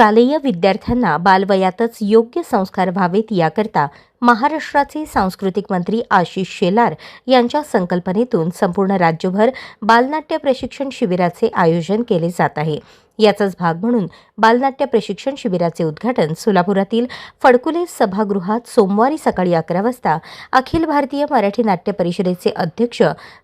शालेय विद्यार्थ्यांना बालवयातच योग्य संस्कार व्हावेत याकरता महाराष्ट्राचे सांस्कृतिक मंत्री आशिष शेलार यांच्या संकल्पनेतून संपूर्ण राज्यभर बालनाट्य प्रशिक्षण शिबिराचे आयोजन केले जात आहे. याचाच भाग म्हणून बालनाट्य प्रशिक्षण शिबिराचे उद्घाटन सोलापुरातील फडकुले सभागृहात सोमवारी सकाळी अकरा वाजता अखिल भारतीय मराठी नाट्य परिषदेचे अध्यक्ष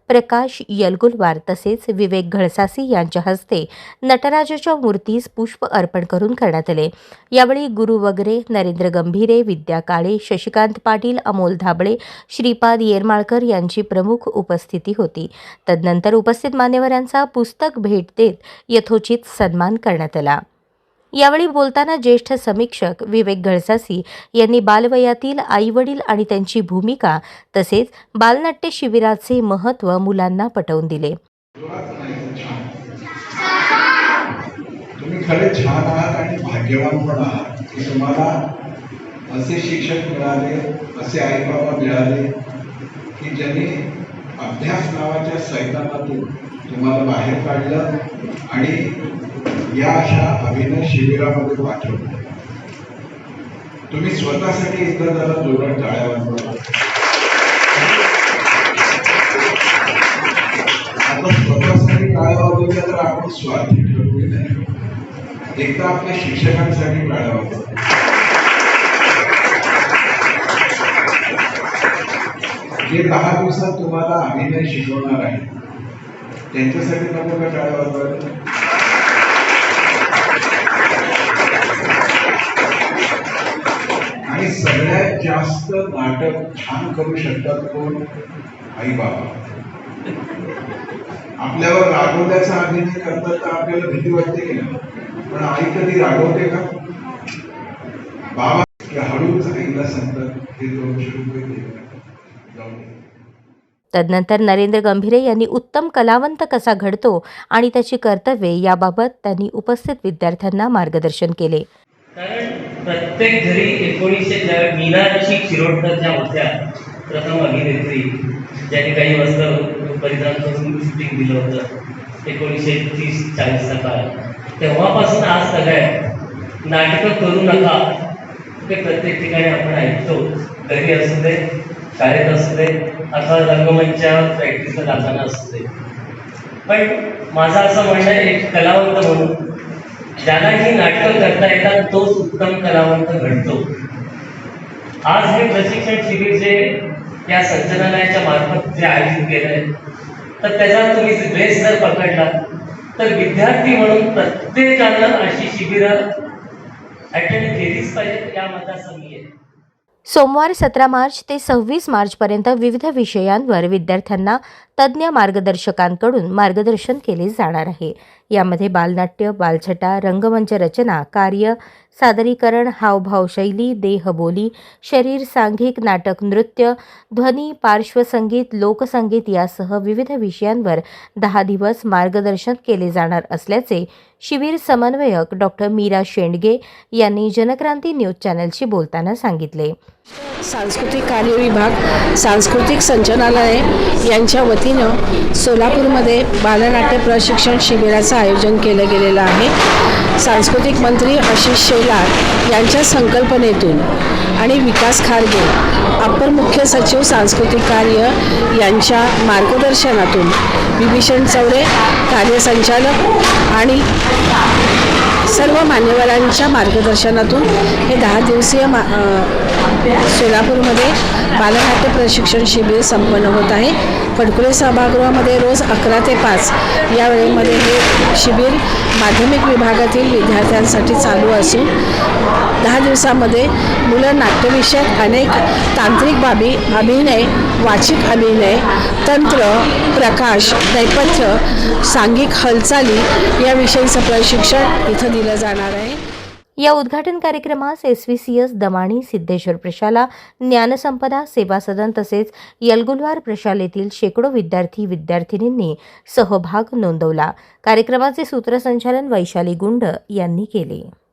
प्रकाश यलगुलवार तसेच विवेक घळसासी यांच्या हस्ते नटराजाच्या मूर्तीस पुष्प अर्पण करून करण्यात आले. यावेळी गुरु वगैरे नरेंद्र गंभीरे विद्या काळे शशिकांत पाटील अमोल धाबळे श्रीपाद येरमाळकर यांची प्रमुख उपस्थिती होती. तदनंतर उपस्थित मान्यवरांचा पुस्तक भेट देत यथोचित सन्मान सन्मान करण्यात आला. यावेळी बोलताना ज्येष्ठ समीक्षक विवेक घळसासी यांनी बालवयातील आईवडील आणि त्यांची भूमिका तसेच बालनाट्य शिबिराचे महत्त्व मुलांना पटवून दिले. तुम्ही खरे छान आहात आणि भाग्यवान पण आहात की तुम्हाला असे शिक्षक मिळाले असे आई बाबा मिळाले की ज्यांनी अभ्यास नावाच्या सैतानातून तुम्हाला बाहेर काढलं आणि या अशा अभिनय शिबिरामध्ये पाठवलं. तुम्ही स्वतःसाठी एकदा जरा जोरात टाळ्या आपण स्वतःसाठी टाळ्या वाजवल्या तर आपण स्वार्थी ठरवू की नाही एकदा आपल्या शिक्षकांसाठी टाळ्या वाजवा जे दहा दिवसात तुम्हाला अभिनय शिकवणार आहे त्यांच्यासाठी नको का टाळ्या वाजवायला जास्त नाटक छान करू शकतात कोण? आई बाबा आपल्यावर रागवल्याचा अभिनय करतात तर आपल्याला भीती वाटते की नाही? पण आई कधी रागवते का? बाबा हळूच आईला सांगतात हे दोनशे रुपये जाऊ तदनंतर नरेंद्र गंभीरे यांनी उत्तम कलावंत कसा घडतो आणि त्याची कर्तव्ये याबाबत त्यांनी उपस्थित विद्यार्थ्यांना मार्गदर्शन केले. कारण प्रत्येक घरी एकोणीसशे त्या मीनाक्षी शिरोडकर ज्या होत्या प्रथम अभिनेत्री ज्यांनी काही वस्त्र परिधान करून शूटिंग दिलं होतं एकोणीसशे तीस चाळीसचा काळ. तेव्हापासून आज सगळ्या नाटकं करू नका ते प्रत्येक ठिकाणी आपण ऐकतो. घरी असू दे शाळेत असू दे अथवा रंगमंचावर प्रॅक्टिसला जाताना असू दे. पण माझं असं म्हणणं आहे एक कलावंत म्हणून ज्याला ही नाटकं करता येतात तोच उत्तम कलावंत घडतो. आज हे प्रशिक्षण शिबिर जे या संचालनालयाच्या मार्फत जे आयोजित केलं आहे तर त्याचा तुम्ही ड्रेस जर पकडला तर विद्यार्थी म्हणून प्रत्येकानं अशी शिबिरं अटेंड केलीच पाहिजे या असं मी आहे सोमवार सतरा मार्च ते सव्वीस मार्चपर्यंत विविध विषयांवर विद्यार्थ्यांना तज्ज्ञ मार्गदर्शकांकडून मार्गदर्शन केले जाणार आहे. यामध्ये बालनाट्य बालछटा रंगमंच रचना कार्य सादरीकरण हावभाव शैली देहबोली शरीर सांघिक नाटक नृत्य ध्वनी पार्श्वसंगीत लोकसंगीत यासह विविध विषयांवर दहा दिवस मार्गदर्शन केले जाणार असल्याचे शिबिर समन्वयक डॉक्टर मीरा शेंडगे यांनी जनक्रांती न्यूज चॅनलशी बोलताना सांगितले. सांस्कृतिक कार्य विभाग सांस्कृतिक संचालनालय यांच्या वतीनं सोलापूरमध्ये बालनाट्य प्रशिक्षण शिबिराचं आयोजन केलं गेलेलं आहे. सांस्कृतिक मंत्री आशिष शेलार यांच्या संकल्पनेतून आणि विकास खारगे अप्पर मुख्य सचिव सांस्कृतिक कार्य यांच्या मार्गदर्शनातून विभीषण चौरे कार्यसंचालक आणि सर्व मान्यवरांच्या मार्गदर्शनातून हे दहा दिवसीय मा सोलापूरमध्ये बालनाट्य प्रशिक्षण शिबिर संपन्न होत आहे. फडकुले सभागृहामध्ये रोज अकरा ते पाच या वेळेमध्ये हे शिबिर माध्यमिक विभागातील विद्यार्थ्यांसाठी चालू असून दहा दिवसामध्ये मुलं नाट्यविषयक अनेक तांत्रिक बाबी अभिनय वाचिक अभिनय तंत्र प्रकाश नैपथ्य सांघिक हालचाली याविषयीचं प्रशिक्षण इथं दिलं जाणार आहे. या उद्घाटन कार्यक्रमास S V C S Damani Siddheshwar प्रशाला ज्ञानसंपदा सेवा सदन तसेच यलगुलवार प्रशालेतील शेकडो विद्यार्थी विद्यार्थिनींनी सहभाग नोंदवला. कार्यक्रमाचे सूत्रसंचालन वैशाली गुंड यांनी केले.